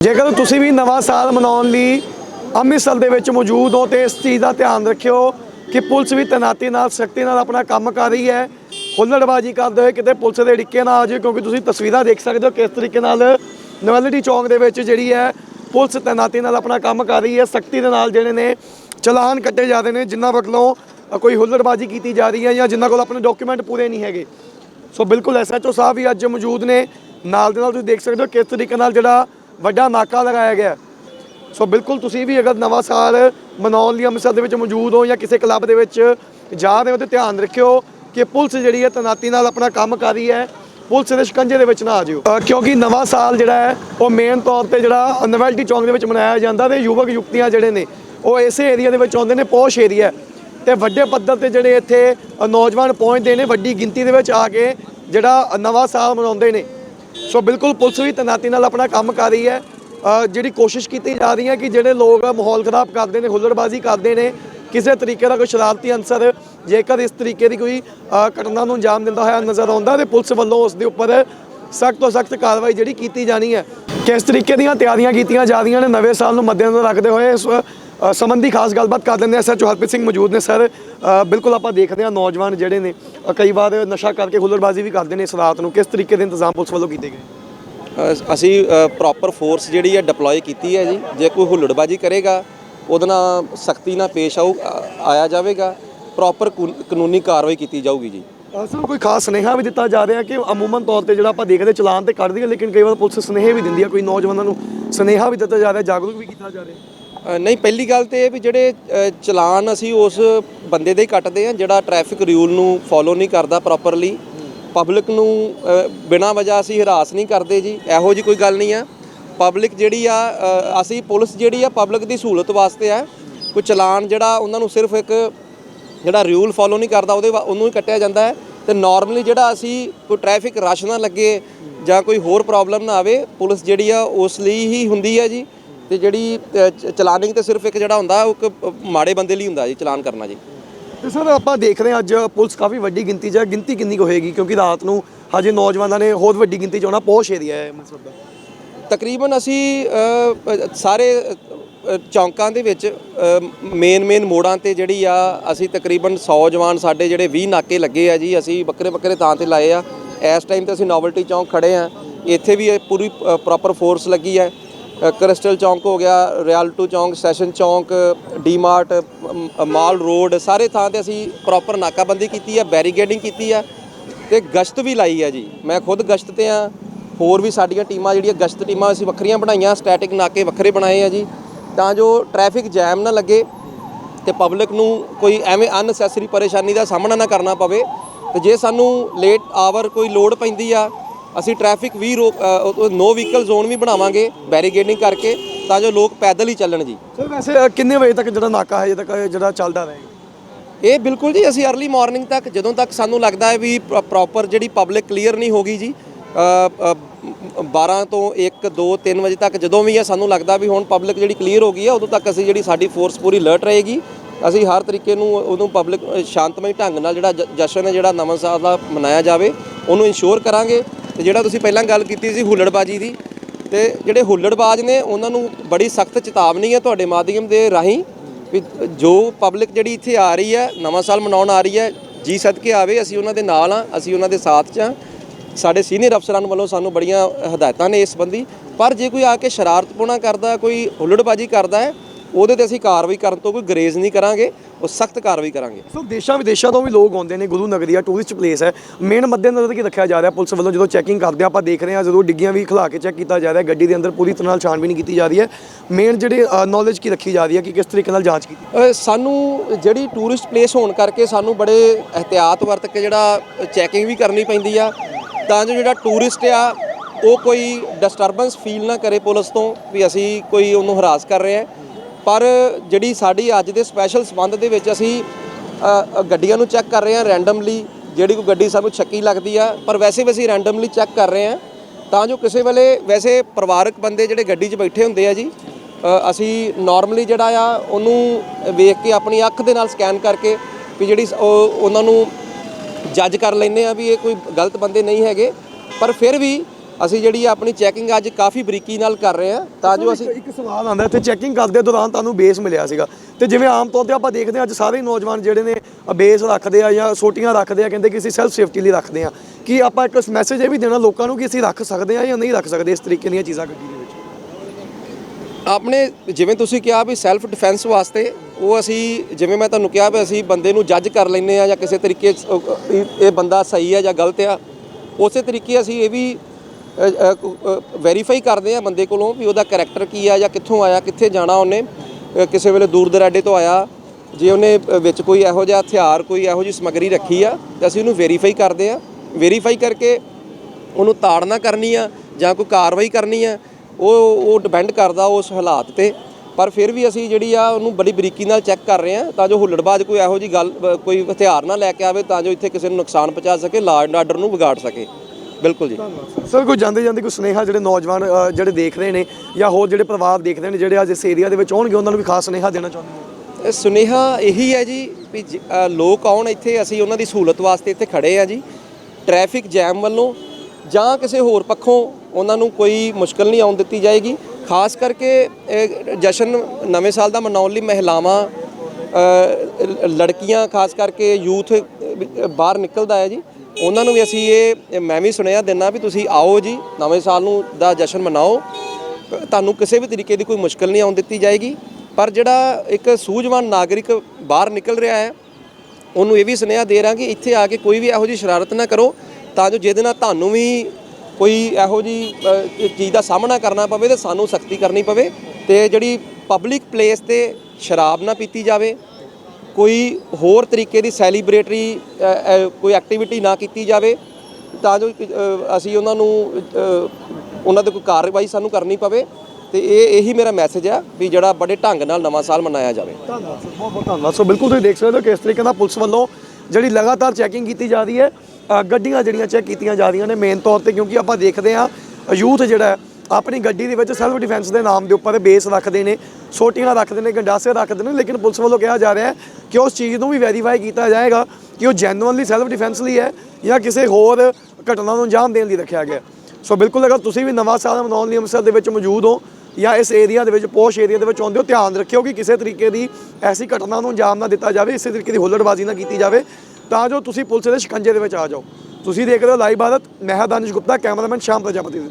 ਜੇਕਰ ਤੁਸੀਂ ਵੀ ਨਵਾਂ ਸਾਲ ਮਨਾਉਣ ਲਈ ਅੰਮ੍ਰਿਤਸਰ ਦੇ ਵਿੱਚ ਮੌਜੂਦ ਹੋ, ਤੇ ਇਸ ਚੀਜ਼ ਦਾ ਧਿਆਨ ਰੱਖਿਓ ਕਿ ਪੁਲਿਸ ਵੀ ਤੈਨਾਤੀ ਨਾਲ, ਸਖਤੀ ਨਾਲ ਆਪਣਾ ਕੰਮ ਕਰ ਰਹੀ ਹੈ। ਹੁੱਲੜਬਾਜੀ ਕਰਦੇ ਹੋਏ ਕਿਤੇ ਪੁਲਿਸ ਦੇ ਡਿੱਕੇ ਨਾ ਆ ਜਾਏ, ਕਿਉਂਕਿ ਤੁਸੀਂ ਤਸਵੀਰਾਂ ਦੇਖ ਸਕਦੇ ਹੋ ਕਿਸ ਤਰੀਕੇ ਨਾਲ ਨਵੈਲਿਟੀ ਚੌਂਕ ਦੇ ਵਿੱਚ ਜਿਹੜੀ ਹੈ, ਪੁਲਿਸ ਤੈਨਾਤੀ ਨਾਲ ਆਪਣਾ ਕੰਮ ਕਰ ਰਹੀ ਹੈ। ਸਖਤੀ ਦੇ ਨਾਲ ਜਿਹੜੇ ਨੇ ਚਲਾਨ ਕੱਟੇ ਜਾ ਰਹੇ ਨੇ, ਜਿਨ੍ਹਾਂ ਵੱਲੋਂ ਕੋਈ ਹੁੱਲੜਬਾਜੀ ਕੀਤੀ ਜਾ ਰਹੀ ਹੈ ਜਾਂ ਜਿਨ੍ਹਾਂ ਕੋਲ ਆਪਣੇ ਡਾਕੂਮੈਂਟ ਪੂਰੇ ਨਹੀਂ ਹੈਗੇ। ਸੋ ਬਿਲਕੁਲ ਐਸਐਚਓ ਸਾਹਿਬ ਵੀ ਅੱਜ ਮੌਜੂਦ ਨੇ। ਨਾਲ ਦੇ ਨਾਲ ਤੁਸੀਂ ਦੇਖ ਸਕਦੇ ਹੋ ਕਿਸ ਤਰੀਕੇ ਨਾਲ ਜਿਹੜਾ ਵੱਡਾ ਨਾਕਾ ਲਗਾਇਆ ਗਿਆ। ਸੋ ਬਿਲਕੁਲ ਤੁਸੀਂ ਵੀ ਅਗਰ ਨਵਾਂ ਸਾਲ ਮਨਾਉਣ ਲਈ ਅੰਮ੍ਰਿਤਸਰ ਦੇ ਵਿੱਚ ਮੌਜੂਦ ਹੋ ਜਾਂ ਕਿਸੇ ਕਲੱਬ ਦੇ ਵਿੱਚ ਜਾ ਰਹੇ ਹੋ ਤੇ ਧਿਆਨ ਰੱਖਿਓ ਕਿ ਪੁਲਿਸ ਜਿਹੜੀ ਹੈ ਤਨਾਤੀ ਨਾਲ ਆਪਣਾ ਕੰਮ ਕਰ ਰਹੀ ਹੈ। ਪੁਲਿਸ ਦੇ ਸ਼ਿਕੰਜੇ ਦੇ ਵਿੱਚ ਨਾ ਆ ਜਿਓ। ਕਿਉਂਕਿ ਨਵਾਂ ਸਾਲ ਜਿਹੜਾ ਹੈ, ਉਹ ਮੇਨ ਤੌਰ ਤੇ ਜਿਹੜਾ ਨਵੈਲਟੀ ਚੌਂਕ ਦੇ ਵਿੱਚ ਮਨਾਇਆ ਜਾਂਦਾ ਤੇ ਯੁਵਕ ਯੁਕਤੀਆਂ ਜਿਹੜੇ ਨੇ, ਉਹ ਇਸੇ ਏਰੀਆ ਦੇ ਵਿੱਚ ਆਉਂਦੇ ਨੇ, ਪੋਸ਼ ਏਰੀਆ ਤੇ ਵੱਡੇ ਪੱਧਰ ਤੇ ਜਿਹੜੇ ਇੱਥੇ ਨੌਜਵਾਨ ਪਹੁੰਚਦੇ ਨੇ, ਵੱਡੀ ਗਿਣਤੀ ਦੇ ਵਿੱਚ ਆ ਕੇ ਜਿਹੜਾ ਨਵਾਂ ਸਾਲ ਮਨਾਉਂਦੇ ਨੇ। ਸੋ ਬਿਲਕੁਲ ਪੁਲਿਸ ਵੀ ਤੈਨਾਤੀ ਨਾਲ ਆਪਣਾ ਕੰਮ ਕਰ ਰਹੀ ਹੈ। ਜਿਹੜੀ ਕੋਸ਼ਿਸ਼ ਕੀਤੀ ਜਾ ਰਹੀ ਹੈ ਕਿ ਜਿਹੜੇ ਲੋਕ ਮਾਹੌਲ ਖਰਾਬ ਕਰਦੇ ਨੇ, ਹੁੱਲੜਬਾਜ਼ੀ ਕਰਦੇ ਨੇ, ਕਿਸੇ ਤਰੀਕੇ ਦਾ ਕੋਈ ਸ਼ਰਾਰਤੀ ਅਨਸਰ ਜੇਕਰ ਇਸ ਤਰੀਕੇ ਦੀ ਕੋਈ ਘਟਨਾ ਨੂੰ ਅੰਜਾਮ ਦਿੰਦਾ ਹੋਇਆ ਨਜ਼ਰ ਆਉਂਦਾ ਤੇ ਪੁਲਿਸ ਵੱਲੋਂ ਉਸ ਦੇ ਉੱਪਰ ਸਖਤ ਤੋਂ ਸਖਤ ਕਾਰਵਾਈ ਜਿਹੜੀ ਕੀਤੀ ਜਾਣੀ ਹੈ। ਕਿਸ ਤਰੀਕੇ ਦੀਆਂ ਤਿਆਰੀਆਂ ਕੀਤੀਆਂ ਜਾ ਰਹੀਆਂ ਨੇ? ਨਵੇਂ ਸਾਲ ਨੂੰ ਮੱਦੇਨਜ਼ਰ ਰੱਖਦੇ ਹੋਏ ਇਸ ਸੰਬੰਧੀ ਖਾਸ ਗੱਲਬਾਤ ਕਰ ਲੈਂਦੇ ਹਾਂ। ਸਰ ਹਰਪ੍ਰੀਤ ਸਿੰਘ ਮੌਜੂਦ ਨੇ ਸਰ। ਬਿਲਕੁਲ ਆਪਾਂ ਦੇਖਦੇ ਹਾਂ ਨੌਜਵਾਨ ਜਿਹੜੇ ਨੇ ਕਈ ਵਾਰ ਨਸ਼ਾ ਕਰਕੇ ਹੁੱਲੜਬਾਜ਼ੀ ਵੀ ਕਰਦੇ ਨੇ ਇਸ ਰਾਤ ਨੂੰ। ਕਿਸ ਤਰੀਕੇ ਦੇ ਇੰਤਜ਼ਾਮ ਪੁਲਿਸ ਵੱਲੋਂ ਕੀਤੇ ਗਏ? ਅਸੀਂ ਪ੍ਰੋਪਰ ਫੋਰਸ ਜਿਹੜੀ ਹੈ ਡਿਪਲੋਏ ਕੀਤੀ ਹੈ ਜੀ। ਜੇ ਕੋਈ ਹੁੱਲੜਬਾਜੀ ਕਰੇਗਾ ਉਹਦੇ ਨਾਲ ਸਖਤੀ ਨਾਲ ਪੇਸ਼ ਆਊ ਆ- ਆਇਆ ਜਾਵੇਗਾ। ਪ੍ਰੋਪਰ ਕਾਨੂੰਨੀ ਕਾਰਵਾਈ ਕੀਤੀ ਜਾਊਗੀ ਜੀ। ਸਰ ਕੋਈ ਖਾਸ ਸੁਨੇਹਾ ਵੀ ਦਿੱਤਾ ਜਾ ਰਿਹਾ ਕਿ ਅਮੂਮਨ ਤੌਰ ਤੇ ਜਿਹੜਾ ਆਪਾਂ ਦੇਖਦੇ ਚਲਾਨ ਤੇ ਕੱਢਦੀ ਹੈ ਲੇਕਿਨ ਕਈ ਵਾਰ ਪੁਲਿਸ ਸੁਨੇਹੇ ਵੀ ਦਿੰਦੀ ਹੈ। ਕੋਈ ਨੌਜਵਾਨਾਂ ਨੂੰ ਸੁਨੇਹਾ ਵੀ ਦਿੱਤਾ ਜਾ ਰਿਹਾ ਜਾਗਰੂਕ ਵੀ ਕੀਤਾ ਜਾ ਰਿਹਾ। ਨਹੀਂ, ਪਹਿਲੀ ਗੱਲ ਤੇ ਇਹ ਵੀ ਜਿਹੜੇ ਚਲਾਨ ਅਸੀਂ ਉਸ ਬੰਦੇ ਦੇ ਹੀ ਕੱਟਦੇ ਆ ਜਿਹੜਾ ਟ੍ਰੈਫਿਕ ਰੂਲ ਨੂੰ ਫੋਲੋ ਨਹੀਂ ਕਰਦਾ ਪ੍ਰੋਪਰਲੀ ਪਬਲਿਕ ਨੂੰ ਬਿਨਾਂ ਵਜ੍ਹਾ ਅਸੀਂ ਹਰਾਸ ਨਹੀਂ ਕਰਦੇ ਜੀ, ਇਹੋ ਜੀ ਕੋਈ ਗੱਲ ਨਹੀਂ ਆ। ਪਬਲਿਕ ਜਿਹੜੀ ਆ ਅਸੀਂ ਪੁਲਿਸ ਜਿਹੜੀ ਆ ਪਬਲਿਕ ਦੀ ਸਹੂਲਤ ਵਾਸਤੇ ਆ। ਕੋਈ ਚਲਾਨ ਜਿਹੜਾ, ਉਹਨਾਂ ਨੂੰ ਸਿਰਫ ਇੱਕ ਜਿਹੜਾ ਰੂਲ ਫੋਲੋ ਨਹੀਂ ਕਰਦਾ, ਉਹਦੇ ਵਾ- ਉਹਨੂੰ ਹੀ ਕੱਟਿਆ ਜਾਂਦਾ ਹੈ। ਤੇ ਨਾਰਮਲੀ ਜਿਹੜਾ ਅਸੀਂ ਕੋਈ ਟ੍ਰੈਫਿਕ ਰਸ਼ ਨਾ ਲੱਗੇ ਜਾਂ ਕੋਈ ਹੋਰ ਪ੍ਰੋਬਲਮ ਨਾ ਆਵੇ, ਪੁਲਿਸ ਜਿਹੜੀ ਆ, ਉਸ ਲਈ ਹੀ ਹੁੰਦੀ ਹੈ ਜੀ। ਤੇ ਜਿਹੜੀ ਚਲਾਨਿੰਗ ਤੇ ਸਿਰਫ ਇੱਕ ਜਿਹੜਾ ਹੁੰਦਾ ਉਹ ਮਾੜੇ ਬੰਦੇ ਲਈ ਹੁੰਦਾ ਜੀ ਚਲਾਨ ਕਰਨਾ ਜੀ। ਤੇ ਸਰ ਆਪਾਂ ਦੇਖ ਰਹੇ ਹਾਂ ਅੱਜ ਪੁਲਿਸ ਕਾਫੀ ਵੱਡੀ ਗਿਣਤੀ 'ਚ ਗਿਣਤੀ ਕਿੰਨੀ ਕੁ ਹੋਏਗੀ? ਕਿਉਂਕਿ ਰਾਤ ਨੂੰ ਹਜੇ ਨੌਜਵਾਨਾਂ ਨੇ ਹੋਰ ਵੱਡੀ ਗਿਣਤੀ 'ਚ ਆਉਣਾ ਪੋਸ਼ ਏਰੀਆ ਹੈ ਦਾ। ਤਕਰੀਬਨ ਅਸੀਂ ਸਾਰੇ ਚੌਂਕਾਂ ਦੇ ਵਿੱਚ ਮੇਨ ਮੇਨ ਮੋੜਾਂ ਤੇ ਜਿਹੜੀ ਆ ਅਸੀਂ ਤਕਰੀਬਨ 100 ਜਵਾਨ ਸਾਡੇ ਜਿਹੜੇ 20 ਨਾਕੇ ਲੱਗੇ ਆ ਜੀ ਅਸੀਂ ਵੱਖਰੇ ਵੱਖਰੇ ਥਾਂ ਤੇ ਲਾਏ ਆ। ਇਸ ਟਾਈਮ ਤੇ ਅਸੀਂ ਨੋਵਲਟੀ ਚੌਂਕ ਖੜੇ ਆ। ਇੱਥੇ ਵੀ ਪੂਰੀ ਪ੍ਰੋਪਰ ਫੋਰਸ ਲੱਗੀ ਹੈ। ਕ੍ਰਿਸਟਲ ਚੌਂਕ ਹੋ ਗਿਆ ਰਿਆਲਟੋ ਚੌਂਕ ਸੈਸ਼ਨ ਚੌਂਕ ਡੀਮਾਰਟ ਮਾਲ ਰੋਡ ਸਾਰੇ ਥਾਂ ਤੇ ਅਸੀਂ ਪ੍ਰੋਪਰ ਨਾਕਾਬੰਦੀ ਕੀਤੀ ਹੈ ਬੈਰੀਗੇਡਿੰਗ ਕੀਤੀ ਹੈ ਤੇ ਗਸ਼ਤ ਵੀ ਲਾਈ ਹੈ ਜੀ। ਮੈਂ ਖੁਦ ਗਸ਼ਤ ਤੇ ਆ ਹੋਰ ਵੀ ਸਾਡੀਆਂ ਟੀਮਾਂ ਜਿਹੜੀਆਂ ਗਸ਼ਤ ਟੀਮਾਂ ਅਸੀਂ ਵੱਖਰੀਆਂ ਬਣਾਈਆਂ ਸਟੈਟਿਕ ਨਾਕੇ ਵੱਖਰੇ ਬਣਾਏ ਆ ਜੀ। ਤਾਂ ਜੋ ਟ੍ਰੈਫਿਕ ਜੈਮ ਨਾ ਲੱਗੇ ਤੇ ਪਬਲਿਕ ਨੂੰ ਕੋਈ ਐਵੇਂ ਅਨਸੈਸਰੀ ਪਰੇਸ਼ਾਨੀ ਦਾ ਸਾਹਮਣਾ ਨਾ ਕਰਨਾ ਪਵੇ ਤੇ ਜੇ ਸਾਨੂੰ ਲੇਟ ਆਵਰ ਕੋਈ ਲੋਡ ਪੈਂਦੀ ਆ ਅਸੀਂ ਟ੍ਰੈਫਿਕ ਵੀ ਰੋਕ ਨੋ ਵਹੀਕਲ ਜ਼ੋਨ ਵੀ ਬਣਾਵਾਂਗੇ ਬੈਰੀਗੇਡਿੰਗ ਕਰਕੇ ਤਾਂ ਜੋ ਲੋਕ ਪੈਦਲ ਹੀ ਚੱਲਣ ਜੀ। ਸਰ ਵੈਸੇ ਕਿੰਨੇ ਵਜੇ ਤੱਕ ਜਿਹੜਾ ਨਾਕਾ ਹੈ ਹਜੇ ਤੱਕ ਜਿਹੜਾ ਚੱਲਦਾ ਰਹੇਗਾ ਇਹ ਬਿਲਕੁਲ ਜੀ ਅਸੀਂ अर्ਲੀ ਮਾਰਨਿੰਗ ਤੱਕ ਜਦੋਂ ਤੱਕ ਸਾਨੂੰ ਲੱਗਦਾ ਹੈ ਵੀ ਪ੍ਰੋਪਰ ਜਿਹੜੀ ਪਬਲਿਕ ਕਲੀਅਰ ਨਹੀਂ ਹੋਗੀ ਜੀ ਅ, ਅ, 12 ਤੋਂ 1 2 3 ਵਜੇ ਤੱਕ ਜਦੋਂ ਵੀ ਹੈ ਸਾਨੂੰ ਲੱਗਦਾ ਵੀ ਹੁਣ ਪਬਲਿਕ ਜਿਹੜੀ ਕਲੀਅਰ ਹੋ ਗਈ ਹੈ ਉਦੋਂ ਤੱਕ ਅਸੀਂ ਜਿਹੜੀ ਸਾਡੀ ਫੋਰਸ ਪੂਰੀ ਅਲਰਟ ਰਹੇਗੀ। ਅਸੀਂ ਹਰ ਤਰੀਕੇ ਨੂੰ ਉਹਨੂੰ ਪਬਲਿਕ ਸ਼ਾਂਤਮਈ ਢੰਗ ਨਾਲ ਜਿਹੜਾ ਜ- ਜਸ਼ਨ ਹੈ ਜਿਹੜਾ ਨਵਾਂ ਸਾਲ ਦਾ ਮਨਾਇਆ ਜਾਵੇ ਉਹਨੂੰ ਇਨਸ਼ੋਰ ਕਰਾਂਗੇ। ਤੇ ਜਿਹੜਾ ਤੁਸੀਂ ਪਹਿਲਾਂ ਗੱਲ ਕੀਤੀ ਸੀ ਹੁੱਲੜਬਾਜੀ ਦੀ, ਤੇ ਜਿਹੜੇ ਹੁੱਲੜਬਾਜ਼ ਨੇ, ਉਹਨਾਂ ਨੂੰ ਬੜੀ ਸਖਤ ਚੇਤਾਵਨੀ ਹੈ ਤੁਹਾਡੇ ਮਾਧਿਅਮ ਦੇ ਰਾਹੀਂ ਵੀ ਜੋ ਪਬਲਿਕ ਜਿਹੜੀ ਇੱਥੇ ਆ ਰਹੀ ਹੈ, ਨਵਾਂ ਸਾਲ ਮਨਾਉਣ ਆ ਰਹੀ ਹੈ, ਜੀ ਸਦਕੇ ਆਵੇ, ਅਸੀਂ ਉਹਨਾਂ ਦੇ ਨਾਲ ਆ ਅਸੀਂ ਉਹਨਾਂ ਦੇ ਸਾਥ 'ਚ ਹਾਂ। ਸਾਡੇ ਸੀਨੀਅਰ ਅਫਸਰਾਂ ਵੱਲੋਂ ਸਾਨੂੰ ਬੜੀਆਂ ਹਦਾਇਤਾਂ ਨੇ ਇਸ ਸੰਬੰਧੀ, ਪਰ ਜੇ ਕੋਈ ਆ ਕੇ ਸ਼ਰਾਰਤਪੂਣਾ ਕਰਦਾ, ਕੋਈ ਹੁੱਲੜਬਾਜੀ ਕਰਦਾ ਹੈ ਉਹਦੇ ਤੇ ਅਸੀਂ ਕਾਰਵਾਈ ਕਰਨ ਤੋਂ ਕੋਈ ਗਰੇਜ਼ ਨਹੀਂ ਕਰਾਂਗੇ ਉਹ ਸਖਤ ਕਾਰਵਾਈ ਕਰਾਂਗੇ। ਸੋ ਦੇਸ਼ਾਂ ਵਿਦੇਸ਼ਾਂ ਤੋਂ ਵੀ ਲੋਕ ਆਉਂਦੇ ਨੇ ਗੁਰੂ ਨਗਰੀ ਆ ਟੂਰਿਸਟ ਪਲੇਸ ਹੈ ਮੇਨ ਮੱਦੇਨਜ਼ਰ ਕੀ ਰੱਖਿਆ ਜਾ ਰਿਹਾ ਪੁਲਿਸ ਵੱਲੋਂ ਜਦੋਂ ਚੈਕਿੰਗ ਕਰਦੇ ਆ ਆਪਾਂ ਦੇਖ ਰਹੇ ਹਾਂ ਜਦੋਂ ਡਿੱਗੀਆਂ ਵੀ ਖਿਲਾ ਕੇ ਚੈੱਕ ਕੀਤਾ ਜਾ ਰਿਹਾ ਗੱਡੀ ਦੇ ਅੰਦਰ ਪੂਰੀ ਤਰ੍ਹਾਂ ਨਾਲ ਛਾਣਬੀਨ ਕੀਤੀ ਜਾ ਰਹੀ ਹੈ। ਮੇਨ ਜਿਹੜੇ ਨੌਲੇਜ ਕੀ ਰੱਖੀ ਜਾ ਰਹੀ ਹੈ ਕਿ ਕਿਸ ਤਰੀਕੇ ਨਾਲ ਜਾਂਚ ਕੀਤੀ ਸਾਨੂੰ ਜਿਹੜੀ ਟੂਰਿਸਟ ਪਲੇਸ ਹੋਣ ਕਰਕੇ ਸਾਨੂੰ ਬੜੇ ਇhtiyat ਵਰਤ ਕੇ ਜਿਹੜਾ ਚੈਕਿੰਗ ਵੀ ਕਰਨੀ ਪੈਂਦੀ ਆ ਤਾਂ ਜੋ ਜਿਹੜਾ ਟੂਰਿਸਟ ਆ ਉਹ ਕੋਈ ਡਿਸਟਰਬੈਂਸ ਫੀਲ ਨਾ ਕਰੇ ਪੁਲਿਸ ਤੋਂ ਵੀ ਅਸੀਂ ਕੋਈ ਉਹਨੂੰ ਹਰਾਸ ਕਰ ਰਹੇ ਹਾਂ ਪਰ ਜਿਹੜੀ ਸਾਡੀ ਅੱਜ ਦੇ ਸਪੈਸ਼ਲ ਸਬੰਧ ਦੇ ਵਿੱਚ ਅਸੀਂ ਗੱਡੀਆਂ ਨੂੰ ਚੈੱਕ ਕਰ ਰਹੇ ਹਾਂ ਰੈਂਡਮਲੀ ਜਿਹੜੀ ਕੋਈ ਗੱਡੀ ਸਾਨੂੰ ਛੱਕੀ ਲੱਗਦੀ ਆ, ਪਰ ਵੈਸੇ ਵੀ ਅਸੀਂ ਰੈਂਡਮਲੀ ਚੈੱਕ ਕਰ ਰਹੇ ਹਾਂ। ਤਾਂ ਜੋ ਕਿਸੇ ਵੇਲੇ ਵੈਸੇ ਪਰਿਵਾਰਕ ਬੰਦੇ ਜਿਹੜੇ ਗੱਡੀ 'ਚ ਬੈਠੇ ਹੁੰਦੇ ਆ ਜੀ ਅਸੀਂ ਨਾਰਮਲੀ ਜਿਹੜਾ ਆ, ਉਹਨੂੰ ਵੇਖ ਕੇ ਆਪਣੀ ਅੱਖ ਦੇ ਨਾਲ ਸਕੈਨ ਕਰਕੇ ਵੀ ਜਿਹੜੀ ਉਹਨਾਂ ਨੂੰ ਜੱਜ ਕਰ ਲੈਂਦੇ ਆ ਵੀ ਇਹ ਕੋਈ ਗਲਤ ਬੰਦੇ ਨਹੀਂ ਹੈਗੇ। ਪਰ ਫਿਰ ਵੀ ਅਸੀਂ ਜਿਹੜੀ ਆ ਆਪਣੀ ਚੈਕਿੰਗ ਅੱਜ ਕਾਫੀ ਬਰੀਕੀ ਨਾਲ ਕਰ ਰਹੇ ਹਾਂ ਤਾਂ ਜੋ ਅਸੀਂ ਇੱਕ- ਸਵਾਲ ਆਉਂਦਾ ਇੱਥੇ ਚੈਕਿੰਗ ਕਰਦੇ ਦੌਰਾਨ ਤੁਹਾਨੂੰ ਬੇਸ ਮਿਲਿਆ ਸੀਗਾ। ਤੇ ਜਿਵੇਂ ਆਮ ਤੌਰ ਤੇ ਆਪਾਂ ਦੇਖਦੇ ਹਾਂ ਅੱਜ ਸਾਰੇ ਨੌਜਵਾਨ ਜਿਹੜੇ ਨੇ ਬੇਸ ਰੱਖਦੇ ਆ ਜਾਂ ਸੋਟੀਆਂ ਰੱਖਦੇ ਆ ਕਹਿੰਦੇ ਕਿ ਅਸੀਂ ਸੈਲਫ ਸੇਫਟੀ ਲਈ ਰੱਖਦੇ ਆ ਕੀ ਆਪਾਂ ਇੱਕ ਮੈਸੇਜ ਇਹ ਵੀ ਦੇਣਾ ਲੋਕਾਂ ਨੂੰ ਕਿ ਅਸੀਂ ਰੱਖ ਸਕਦੇ ਆ ਜਾਂ ਨਹੀਂ ਰੱਖ ਸਕਦੇ ਇਸ ਤਰੀਕੇ ਦੀਆਂ ਚੀਜ਼ਾਂ ਗੱਡੀ ਦੇ ਵਿੱਚ? ਆਪਣੇ ਜਿਵੇਂ ਤੁਸੀਂ ਕਿਹਾ ਵੀ ਸੈਲਫ ਡਿਫੈਂਸ ਵਾਸਤੇ ਉਹ ਅਸੀਂ ਜਿਵੇਂ ਮੈਂ ਤੁਹਾਨੂੰ ਕਿਹਾ ਵੀ ਅਸੀਂ ਬੰਦੇ ਨੂੰ ਜੱਜ ਕਰ ਲੈਂਦੇ ਆ ਜਾਂ ਕਿਸੇ ਤਰੀਕੇ ਇਹ ਬੰਦਾ ਸਹੀ ਹੈ ਜਾਂ ਗਲਤ ਆ ਉਸੇ ਤਰੀਕੇ ਅਸੀਂ ਇਹ ਵੀ ਵੈਰੀਫਾਈ ਕਰਦੇ ਆ ਬੰਦੇ ਕੋਲੋਂ ਵੀ ਉਹਦਾ ਕੈਰੈਕਟਰ ਕੀ ਆ ਜਾਂ ਕਿੱਥੋਂ ਆਇਆ, ਕਿੱਥੇ ਜਾਣਾ ਉਹਨੇ ਕਿਸੇ ਵੇਲੇ ਦੂਰ ਦਰਾਡੇ ਤੋਂ ਆਇਆ। ਜੇ ਉਹਨੇ ਵਿੱਚ ਕੋਈ ਇਹੋ ਜਿਹਾ ਹਥਿਆਰ, ਕੋਈ ਇਹੋ ਜਿਹੀ ਸਮੱਗਰੀ ਰੱਖੀ ਆ, ਤੇ ਅਸੀਂ ਉਹਨੂੰ ਵੈਰੀਫਾਈ ਕਰਦੇ ਆ। ਵੈਰੀਫਾਈ ਕਰਕੇ ਉਹਨੂੰ ਤਾੜਨਾ ਕਰਨੀ ਆ ਜਾਂ ਕੋਈ ਕਾਰਵਾਈ ਕਰਨੀ ਆ, ਉਹ ਉਹ ਡਿਪੈਂਡ ਕਰਦਾ ਉਸ ਹਾਲਾਤ ਤੇ। ਪਰ ਫਿਰ ਵੀ ਅਸੀਂ ਜਿਹੜੀ ਆ, ਉਹਨੂੰ ਬੜੀ ਬਰੀਕੀ ਨਾਲ ਚੈੱਕ ਕਰ ਰਹੇ ਆ, ਤਾਂ ਜੋ ਹੁੱਲੜਬਾਜ਼ ਕੋਈ ਇਹੋ ਜੀ ਗੱਲ ਕੋਈ ਹਥਿਆਰ ਨਾ ਲੈ ਕੇ ਆਵੇ, ਤਾਂ ਜੋ ਇੱਥੇ ਕਿਸੇ ਨੂੰ ਨੁਕਸਾਨ ਪਹੁੰਚਾ ਸਕੇ ਲਾਅ ਐਂਡ ਆਰਡਰ ਨੂੰ ਵਿਗਾੜ ਸਕੇ। ਬਿਲਕੁਲ ਜੀ। ਸਰ ਕੋਈ ਜਾਂਦੇ ਜਾਂਦੇ ਕੋਈ ਸੁਨੇਹਾ ਜਿਹੜੇ ਨੌਜਵਾਨ ਅ, ਜਿਹੜੇ ਦੇਖ ਰਹੇ ਨੇ ਜਾਂ ਹੋਰ ਜਿਹੜੇ ਪਰਿਵਾਰ ਦੇਖ ਰਹੇ ਨੇ ਜਿਹੜੇ ਅੱਜ ਇਸ ਏਰੀਆ ਦੇ ਵਿੱਚ ਆਉਣਗੇ ਉਹਨਾਂ ਨੂੰ ਵੀ ਖਾਸ ਸੁਨੇਹਾ ਦੇਣਾ ਚਾਹੁੰਦੇ ਹੋ? ਇਹ ਸੁਨੇਹਾ ਇਹੀ ਹੈ ਜੀ ਵੀ ਜ- ਅ, ਲੋਕ ਆਉਣ ਇੱਥੇ ਅਸੀਂ ਉਹਨਾਂ ਦੀ ਸਹੂਲਤ ਵਾਸਤੇ ਇੱਥੇ ਖੜੇ ਆ ਜੀ। ਟ੍ਰੈਫਿਕ ਜੈਮ ਵੱਲੋਂ ਜਾਂ ਕਿਸੇ ਹੋਰ ਪੱਖੋਂ ਉਹਨਾਂ ਨੂੰ ਕੋਈ ਮੁਸ਼ਕਲ ਨਹੀਂ ਆਉਣ ਦਿੱਤੀ ਜਾਏਗੀ। ਖਾਸ ਕਰਕੇ ਇਹ ਜਸ਼ਨ ਨਵੇਂ ਸਾਲ ਦਾ ਮਨਾਉਣ ਲਈ ਮਹਿਲਾਵਾਂ ਅ, ਲ- ਲੜਕੀਆਂ ਖਾਸ ਕਰਕੇ ਯੂਥ ਬਾਹਰ ਨਿਕਲਦਾ ਹੈ ਜੀ। ਉਹਨਾਂ ਨੂੰ ਵੀ ਅਸੀਂ ਇਹ ਮੈਂ ਵੀ ਸੁਣਿਆ ਦਿੰਨਾ ਵੀ ਤੁਸੀਂ ਆਓ ਜੀ, ਨਵੇਂ ਸਾਲ ਨੂੰ ਦਾ ਜਸ਼ਨ ਮਨਾਓ। ਤੁਹਾਨੂੰ ਕਿਸੇ ਵੀ ਤਰੀਕੇ ਦੀ ਕੋਈ ਮੁਸ਼ਕਲ ਨਹੀਂ ਆਉਣ ਦਿੱਤੀ ਜਾਏਗੀ। ਪਰ ਜਿਹੜਾ ਇੱਕ ਸੂਝਵਾਨ ਨਾਗਰਿਕ ਬਾਹਰ ਨਿਕਲ ਰਿਹਾ ਹੈ, ਉਹਨੂੰ ਇਹ ਵੀ ਸੁਨੇਹਾ ਦੇ ਰਹਾ ਕਿ ਇੱਥੇ ਆ ਕੇ ਕੋਈ ਵੀ ਇਹੋ ਜਿਹੀ ਸ਼ਰਾਰਤ ਨਾ ਕਰੋ, ਤਾਂ ਜੋ ਜਿਹਦੇ ਨਾਲ ਤੁਹਾਨੂੰ ਵੀ ਕੋਈ ਇਹੋ ਜਿਹੀ ਚੀਜ਼ ਦਾ ਸਾਹਮਣਾ ਕਰਨਾ ਪਵੇ ਤੇ ਸਾਨੂੰ ਸਖਤੀ ਕਰਨੀ ਪਵੇ ਤੇ ਜਿਹੜੀ ਪਬਲਿਕ ਪਲੇਸ ਤੇ ਸ਼ਰਾਬ ਨਾ ਪੀਤੀ ਜਾਵੇ। ਕੋਈ ਹੋਰ ਤਰੀਕੇ ਦੀ ਸੈਲੀਬ੍ਰੇਟਰੀ ਕੋਈ ਐਕਟੀਵਿਟੀ ਨਾ ਕੀਤੀ ਜਾਵੇ, ਤਾਂ ਜੋ ਅਸੀਂ ਉਹਨਾਂ ਨੂੰ ਉਹਨਾਂ ਦੇ ਕੋਈ ਕਾਰਵਾਈ ਸਾਨੂੰ ਕਰਨੀ ਪਵੇ, ਤੇ ਇਹ, ਇਹੀ ਮੇਰਾ ਮੈਸੇਜ ਆ ਵੀ ਜਿਹੜਾ ਬੜੇ ਢੰਗ ਨਾਲ ਨਵਾਂ ਸਾਲ ਮਨਾਇਆ ਜਾਵੇ। ਧੰਨਵਾਦ ਬਹੁਤ ਬਹੁਤ ਧੰਨਵਾਦ। ਸੋ ਬਿਲਕੁਲ ਤੁਸੀਂ ਦੇਖ ਸਕਦੇ ਹੋ ਕਿਸ ਤਰੀਕੇ ਨਾਲ ਪੁਲਿਸ ਵੱਲੋਂ ਜਿਹੜੀ ਲਗਾਤਾਰ ਚੈਕਿੰਗ ਕੀਤੀ ਜਾ ਰਹੀ ਹੈ ਗੱਡੀਆਂ ਜਿਹੜੀਆਂ ਚੈੱਕ ਕੀਤੀਆਂ ਜਾ ਰਹੀਆਂ ਨੇ ਮੇਨ ਤੌਰ ਤੇ, ਕਿਉਂਕਿ ਆਪਾਂ ਦੇਖਦੇ ਹਾਂ, ਯੂਥ ਜਿਹੜਾ ਆਪਣੀ ਗੱਡੀ ਦੇ ਵਿੱਚ ਸੈਲਫ ਡਿਫੈਂਸ ਦੇ ਨਾਮ ਦੇ ਉੱਪਰ ਬੇਸ ਰੱਖਦੇ ਨੇ। ਸੋਟੀਆਂ ਰੱਖਦੇ ਨੇ, ਗੰਡਾਸੇ ਰੱਖਦੇ ਨੇ, ਲੇਕਿਨ ਪੁਲਿਸ ਵੱਲੋਂ ਕਿਹਾ ਜਾ ਰਿਹਾ ਹੈ ਕਿ ਉਸ ਚੀਜ਼ ਨੂੰ ਵੀ ਵੈਰੀਫਾਈ ਕੀਤਾ ਜਾਏਗਾ ਕਿ ਉਹ ਜੈਨੂਅਨਲੀ ਸੈਲਫ ਡਿਫੈਂਸ ਲਈ ਹੈ ਜਾਂ ਕਿਸੇ ਹੋਰ ਘਟਨਾ ਨੂੰ ਅੰਜਾਮ ਦੇਣ ਲਈ ਰੱਖਿਆ ਗਿਆ ਸੋ ਬਿਲਕੁਲ ਅਗਰ ਤੁਸੀਂ ਵੀ ਨਵਾਂ ਸਾਲ ਮਨਾਉਣ ਲਈ ਅੰਮ੍ਰਿਤਸਰ ਦੇ ਵਿੱਚ ਮੌਜੂਦ ਹੋ ਜਾਂ ਇਸ ਏਰੀਆ ਦੇ ਵਿੱਚ, ਪੋਸ਼ ਏਰੀਆ ਦੇ ਵਿੱਚ ਆਉਂਦੇ ਹੋ, ਧਿਆਨ ਰੱਖਿਓ ਕਿ ਕਿਸੇ ਤਰੀਕੇ ਦੀ ਐਸੀ ਘਟਨਾ ਨੂੰ ਅੰਜਾਮ ਨਾ ਦਿੱਤਾ ਜਾਵੇ, ਇਸੇ ਤਰੀਕੇ ਦੀ ਹੁੱਲੜਬਾਜ਼ੀ ਨਾ ਕੀਤੀ ਜਾਵੇ, ਤਾਂ ਜੋ ਤੁਸੀਂ ਪੁਲਿਸ ਦੇ ਸ਼ਿਕੰਜੇ ਦੇ ਵਿੱਚ ਆ ਜਾਓ। ਤੁਸੀਂ ਦੇਖ ਰਹੇ ਹੋ ਲਾਈਵ ਭਾਰਤ ਮੈਂ ਹਾਂ ਦਾਨਿਸ਼ ਗੁਪਤਾ, ਕੈਮਰਾਮੈਨ ਸ਼ਾਮ ਪ੍ਰਜਾਪਤੀ ਦੇ